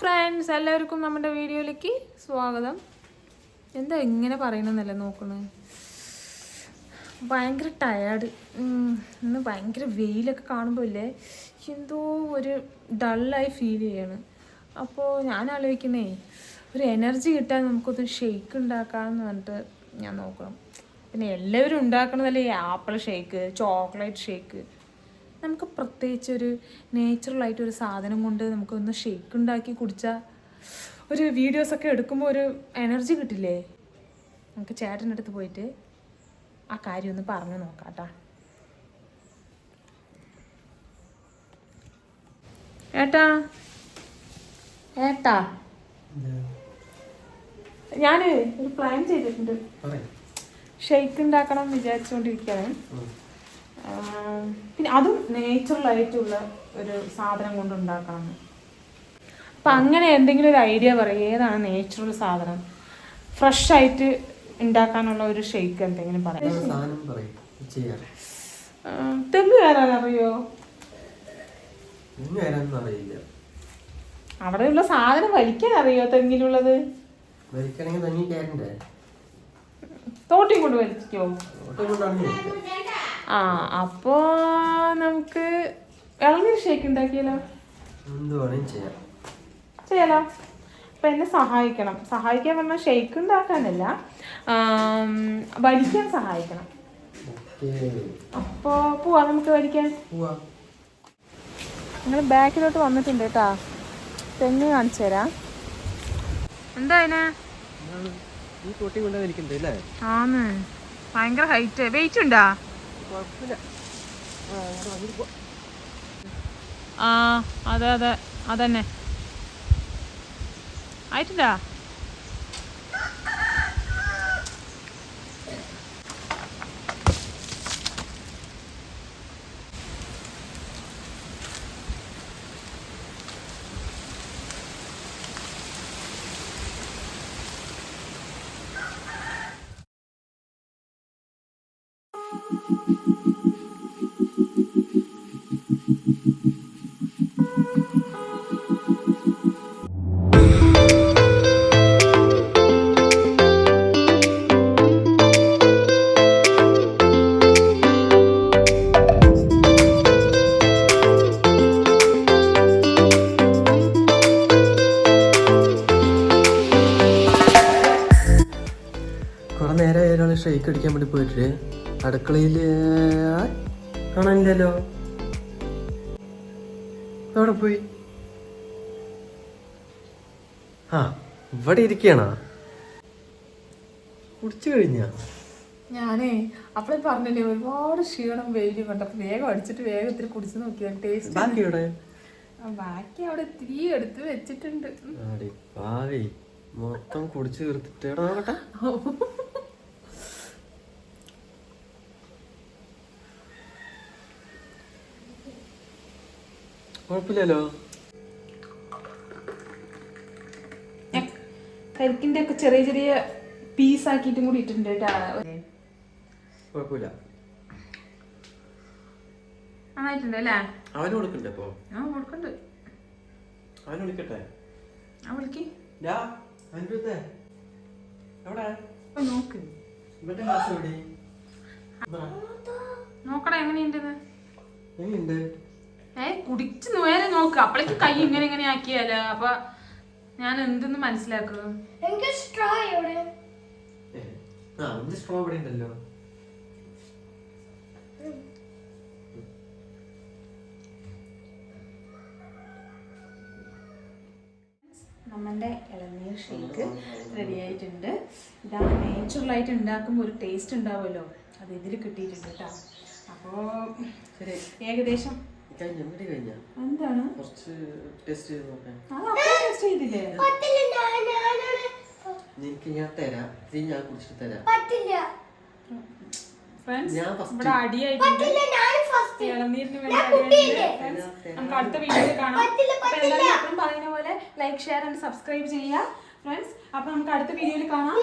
Friends എല്ലാവർക്കും നമ്മുടെ വീഡിയോയിലേക്ക് സ്വാഗതം. എന്താ ഇങ്ങനെ പറയണമെന്നല്ല നോക്കണേ? ഭയങ്കര ടയേർഡ് ഇന്ന് ഭയങ്കര വെയിലൊക്കെ കാണുമ്പോൾ ഇല്ലേ? എന്തോ ഒരു ഡള്ളായി ഫീൽ ചെയ്യാണ്. അപ്പോൾ ഞാൻ ആലോചിക്കുന്നേ ഒരു എനർജി കിട്ടാൻ നമുക്കൊന്ന് ഷെയ്ക്ക് ഉണ്ടാക്കാമെന്ന് പറഞ്ഞിട്ട് ഞാൻ നോക്കണം. പിന്നെ എല്ലാവരും ഉണ്ടാക്കണതല്ലേ ആപ്പിൾ ഷേക്ക് ചോക്ലേറ്റ് ഷേക്ക് നമുക്ക് പ്രത്യേകിച്ച് ഒരു നേച്ചുറലായിട്ട് ഒരു സാധനം കൊണ്ട് നമുക്കൊന്ന് ഷേക്ക് ഉണ്ടാക്കി കുടിച്ചാൽ ഒരു വീഡിയോസൊക്കെ എടുക്കുമ്പോൾ ഒരു എനർജി കിട്ടില്ലേ? നമുക്ക് ചേട്ടന്റെ അടുത്ത് പോയിട്ട് ആ കാര്യം ഒന്ന് പറഞ്ഞു നോക്കാം കേട്ടോ ഏട്ടാ? ഏട്ടാ? ഞാൻ ഒരു പ്ലാൻ ചെയ്തിട്ടുണ്ട്. ഷെയ്ക്ക് ഉണ്ടാക്കണം എന്ന് വിചാരിച്ചുകൊണ്ടിരിക്കുകയാണ് പിന്നെ അതും നേച്ചുറൽ ആയിട്ടുള്ള ഒരു സാധനം കൊണ്ട് ഉണ്ടാക്കണം അപ്പം അങ്ങനെ എന്തെങ്കിലും ഒരു ഐഡിയ പറയും ഏതാണ് നേച്ചുറൽ സാധനം? ഫ്രഷ് ആയിട്ട് ഉണ്ടാക്കാനുള്ള ഒരു ഷെയ്ക്ക് എന്തെങ്കിലും പറയാം. തെങ്ങ് കയറാൻ അറിയോ അവിടെയുള്ള സാധനം വലിക്കാൻ അറിയോ തെങ്ങിലുള്ളത്? തോട്ടി കൊണ്ട് വലിക്കോ? ആ അപ്പോ നമുക്ക് ഇളനീർ ഷേക്ക് ഉണ്ടാക്കിയാലോ? എന്ത് വേണേലും ചെയ്യാം. ചെയ്യാലോ? അപ്പം എന്നെ സഹായിക്കണം. സഹായിക്കാൻ പറഞ്ഞാൽ ഷെയ്ക്ക് ഉണ്ടാക്കാനല്ല വലിക്കാൻ സഹായിക്കണം. ഓക്കേ. അപ്പോൾ പോവാ നമുക്ക് വലിക്കാൻ പോവാ. നിങ്ങൾ ബാക്കിലോട്ട് വന്നിട്ടുണ്ട് കേട്ടാ. തെങ്ങ് കാണിച്ചു തരാം. എന്താ അതിനെ ഭയങ്കര ഹൈറ്റ് വെയിറ്റ് ഉണ്ടാ? ആ അതെ അതെ അതന്നെ. ആയിട്ടില്ല? നേരം ഒരാൾ ഷെയ്ക്ക് അടിക്കാൻ വേണ്ടി പോയിട്ട് അടുക്കളയിൽ കാണാനില്ലല്ലോ. എവിടെ പോയി? ആ ഇവിടെ ഇരിക്കണോ കുടിച്ചു കഴിഞ്ഞ? ഞാനേ അപ്പളെ പറഞ്ഞില്ലേ ഒരുപാട് ക്ഷീണം വെയിലും കണ്ടപ്പോ വേഗം അടിച്ചിട്ട് വേഗം ഇത്തിരി കുടിച്ച് നോക്കിയാൽ ടേസ്റ്റ് ബാക്കി അവിടെ ഇത്തിരി എടുത്ത് വെച്ചിട്ടുണ്ട്. മൊത്തം കുടിച്ചു തീർത്തിട്ട് കുഴപ്പമില്ലല്ലോ. കരിക്കിന്റെ ഒക്കെ ചെറിയ ചെറിയ പീസ് ആക്കിയിട്ടും കൂടി ഇട്ടിട്ടുണ്ട് കുഴപ്പമില്ല. നന്നായിട്ടുണ്ട് അല്ലേ? അവന് കൊടുക്കണ്ടേ അപ്പൊ ആ കൊടുക്കണ്ട്. അവന് വിളിക്കട്ടെ? ആ വിളിക്ക്? നോക്ക്. നോക്കടാ എങ്ങനെയുണ്ടെന്ന്? എങ്ങനെയുണ്ട്? ഏ കുടിച്ച് നേരെ നോക്ക്. അപ്പളേക്ക് കൈ ഇങ്ങനെ ഇങ്ങനെ ആക്കിയാലോ? അപ്പൊ ഞാൻ എന്തെന്ന് മനസ്സിലാക്കും? എനിക്ക് സ്ട്രോ ഇവിടെ ഉണ്ടല്ലോ. നമ്മളുടെ ഇളനീർ ഷേക്ക് റെഡി ആയിട്ടുണ്ട്. ഇതാ നേച്ചുറലായിട്ട് ഉണ്ടാക്കുമ്പോൾ ഒരു ടേസ്റ്റ് ഉണ്ടാവുമല്ലോ. അത് ഇതിൽ കിട്ടിയിട്ടുണ്ട് കേട്ടോ അപ്പോൾ. ഏകദേശം കഴിഞ്ഞോ? ഇവിടെ കഴിഞ്ഞോ? എന്താണ്? കുറച്ച് ടേസ്റ്റ് ചെയ്ത് നോക്കാം. അത് അപ്പോൾ ടേസ്റ്റ് ചെയ്തില്ലേ? പറ്റില്ല ഞാൻ ഞാനാണ് നിനക്ക് ഞാൻ തരാം. ഇത് ഞാൻ കുടിച്ചിട്ട് തരാം. പറ്റില്ല. ഫ്രണ്ട്സ് ഞാൻ first. ഇവിടെ അടിയായിട്ടുണ്ട്. പറ്റില്ല ഞാൻ ഇളനീരിന് വേണ്ടി ഞാൻ അടിയായിട്ടുണ്ട്. കുട്ടിയില്ലേ? Friends, നമുക്ക് അടുത്ത വീഡിയോയിൽ കാണാം. എല്ലാവരും എപ്പോഴും പറയുന്ന പോലെ ലൈക്ക് ഷെയർ ആൻഡ് സബ്സ്ക്രൈബ് ചെയ്യുക. ഫ്രണ്ട്സ് അപ്പോൾ നമുക്ക് അടുത്ത വീഡിയോയിൽ കാണാം.